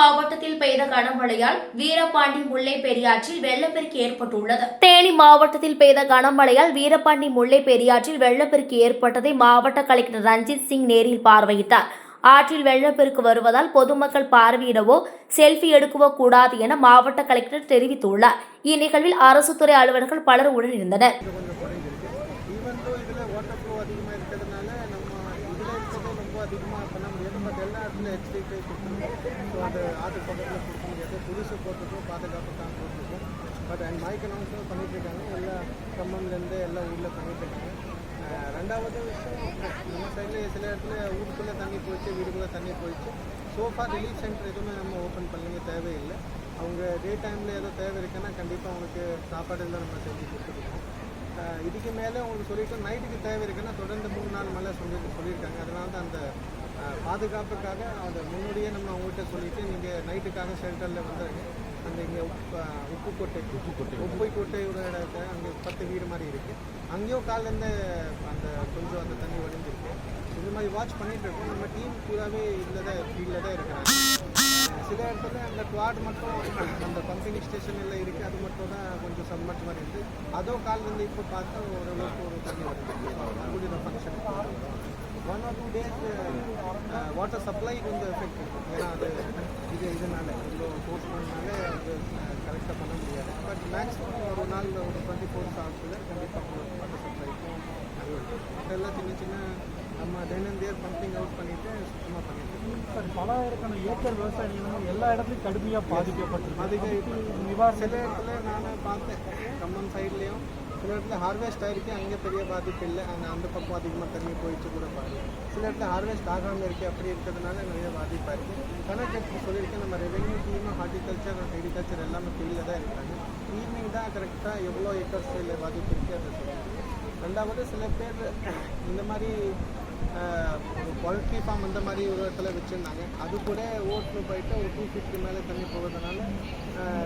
மாவட்டத்தில் பெய்த கனமழையால் வீரபாண்டி முல்லை பெரியாற்றில் வெள்ளப்பெருக்கு ஏற்பட்டுள்ளது. தேனி மாவட்டத்தில் பெய்த கனமழையால் வீரபாண்டி முல்லை பெரியாற்றில் வெள்ளப்பெருக்கு ஏற்பட்டதை மாவட்ட கலெக்டர் ரஞ்சித் சிங் நேரில் பார்வையிட்டார். ஆற்றில் வெள்ளப்பெருக்கு வருவதால் பொதுமக்கள் பார்வையிடவோ செல்ஃபி எடுக்கவோ கூடாது என மாவட்ட கலெக்டர் தெரிவித்துள்ளார். இந்நிகழ்வில் அரசு துறை அலுவலர்கள் பலர் உடன் ரொம்ப அதிகமாக பண்ண முடியாது. பட் எல்லா இடத்துலையும் ஹெச்டிபி கொடுத்துருக்கோம். ஸோ அது ஆட்டு பக்கத்தில் கொடுக்க முடியாது. புதுசு போட்டிருக்கோம் பாதுகாப்புக்காக போட்டிருக்கோம் பட் அண்ட் மைக் அனௌன்ஸும் பண்ணிட்டு இருக்காங்க. எல்லா கம்மன்லேருந்து எல்லா ஊரில் பண்ணிட்டு இருக்காங்க. ரெண்டாவது விஷயம் நம்ம சைடில் சில இடத்துல ஊருக்குள்ளே தண்ணி போயிடுச்சு வீடுக்குள்ளே தண்ணி போயிடுச்சு. சோஃபா ரிலீஃப் சென்டர் எதுவுமே நம்ம ஓப்பன் பண்ணலைங்க தேவையில்லை. அவங்க டே டைமில் ஏதோ தேவை இருக்குன்னா கண்டிப்பாக அவங்களுக்கு சாப்பாடு எல்லாம் நம்ம செஞ்சு கொடுத்துருக்கோம். இதுக்கு மேலே உங்களுக்கு சொல்லியிருக்கோம் நைட்டுக்கு தேவை இருக்குன்னா தொடர்ந்து மூணு நாள் மேலே சொல்லி சொல்லியிருக்காங்க. அதனால தான் அந்த பாதுகாப்புக்காக அதை முன்னாடியே நம்ம அவங்ககிட்ட சொல்லிட்டு நீங்கள் நைட்டுக்காக ஷெல்டரில் வந்துடுங்க அந்த இங்கே உப்பு ஆஹ் உப்பு கோட்டை உப்பு கோட்டை உப்பு கோட்டையோட இடத்துல அங்கே பத்து வீடு மாதிரி இருக்குது அங்கேயும் காலிலேருந்து அந்த கொஞ்சம் அந்த தண்ணி வடிஞ்சிருக்கு. இந்த மாதிரி வாட்ச் பண்ணிட்டு இருக்கோம். நம்ம டீம் பூராவே இதில் தான் ஃபீல்டில் தான் இருக்கிறாங்க. சில இடத்துல அந்த குவாட் மட்டும் அந்த பம்பிங் ஸ்டேஷன் எல்லாம் இருக்குது அது மட்டும் தான் கொஞ்சம் சம்மட் மாதிரி இருக்குது அதுவும் கால் வந்து இப்போ பார்த்தா ஓரளவுக்கு ஒரு தண்ணி வருது. கூடிய function one or two days water supply கொஞ்சம் எஃபெக்ட் இருக்கும் ஏன்னா அது இது இதனால இவ்வளோ ஃபோர்ஸ் பண்ணனால அது கரெக்டாக பண்ண முடியாது. பட் மேக்ஸிமம் ஒரு நாள் ஒரு டுவெண்ட்டி ஃபோர் ஹவர்ஸில் கண்டிப்பாக வாட்டர் சப்ளைக்கும் அது இதெல்லாம் சின்ன சின்ன நம்ம தினந்தேர் பம்பிங் அவுட் பண்ணிவிட்டு சுத்தமாக பண்ணிட்டு பலாயிரக்கான ஏக்கர் விவசாய நிலமும் எல்லா இடத்துலையும் கடுமையாக பாதிக்கப்பட்டிருக்கு. அதுக்கு நிவாரணம் சில இடத்துல நான் பார்த்தேன். கம்மன் சைட்லேயும் சில இடத்துல ஹார்வெஸ்ட் ஆயிருக்கு அங்கே பெரிய பாதிப்பு இல்லை. அங்கே அந்த பக்கம் அதிகமாக தண்ணி போயிடுச்சு கூட பாருங்க. சில இடத்துல ஹார்வெஸ்ட் ஆகாமல் இருக்கு அப்படி இருக்கிறதுனால நிறைய பாதிப்பாக இருக்குது கணக்கு சொல்லியிருக்கேன் நம்ம ரெவென்யூ டீமும் ஹார்டிகல்ச்சர் அக்ரிகல்ச்சர் எல்லாமே ஃபீல்டில் தான் இருக்காங்க. ஈவினிங் தான் கரெக்டாக எவ்வளோ ஏக்கர்ஸ் இல்லை பாதிப்பு இருக்குது அதை சொல்லுவாங்க ரெண்டாவது சில பேர் இந்த மாதிரி பொல்ட்ரி ஃபார்ம் அந்த மாதிரி ஒரு இடத்துல வச்சுருந்தாங்க. அது கூட ஓட்டில் போயிட்டு ஒரு டூ ஃபிஃப்டி மேலே தண்ணி போகிறதுனால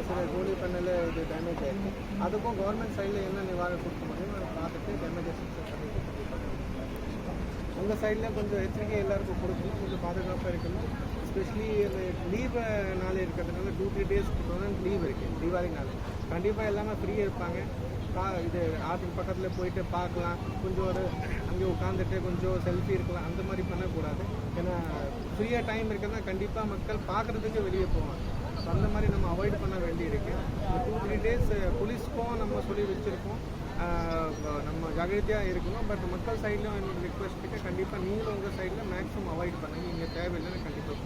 சில கோழி பண்ணல இது டேமேஜ் ஆயிருக்கு. அதுக்கும் கவர்மெண்ட் சைடில் என்ன நிவாரணம் கொடுக்க முடியும் அதை பார்த்துட்டு டேமேஜஸ் உங்கள் சைடில் கொஞ்சம் எச்சரிக்கை எல்லாருக்கும் கொடுக்கணும். கொஞ்சம் பாதுகாப்பாக இருக்கணும். எஸ்பெஷலி அந்த லீவ் நாள் இருக்கிறதுனால டூ த்ரீ டேஸ் தொடர்ந்து லீவ் இருக்குது தீபாவளி நாள். கண்டிப்பாக எல்லாமே ஃப்ரீயாக இருப்பாங்க. பா இது ஆற்றுக்கு பக்கத்தில் போயிட்டு பார்க்கலாம். கொஞ்சம் ஒரு அங்கே உட்காந்துட்டு கொஞ்சம் செல்ஃபி இருக்கலாம். அந்த மாதிரி பண்ணக்கூடாது. ஏன்னா ஃப்ரீயாக டைம் இருக்குன்னா கண்டிப்பாக மக்கள் பார்க்குறதுக்கு வெளியே போவாங்க ஸோ அந்த மாதிரி நம்ம அவாய்ட் பண்ண வேண்டியிருக்கு டூ த்ரீ டேஸ் போலீஸ்க்கும் நம்ம சொல்லி வச்சுருக்கோம். நம்ம ஜாகிரதையாக இருக்கணும். பட் மக்கள் சைட்லையும் என்னோட ரிக்வெஸ்ட் இருக்கு. கண்டிப்பாக நீங்களும் உங்கள் சைடில் மேக்ஸிமம் அவாய்ட் பண்ணுங்க. இங்கே தேவையில்லைன்னு கண்டிப்பாக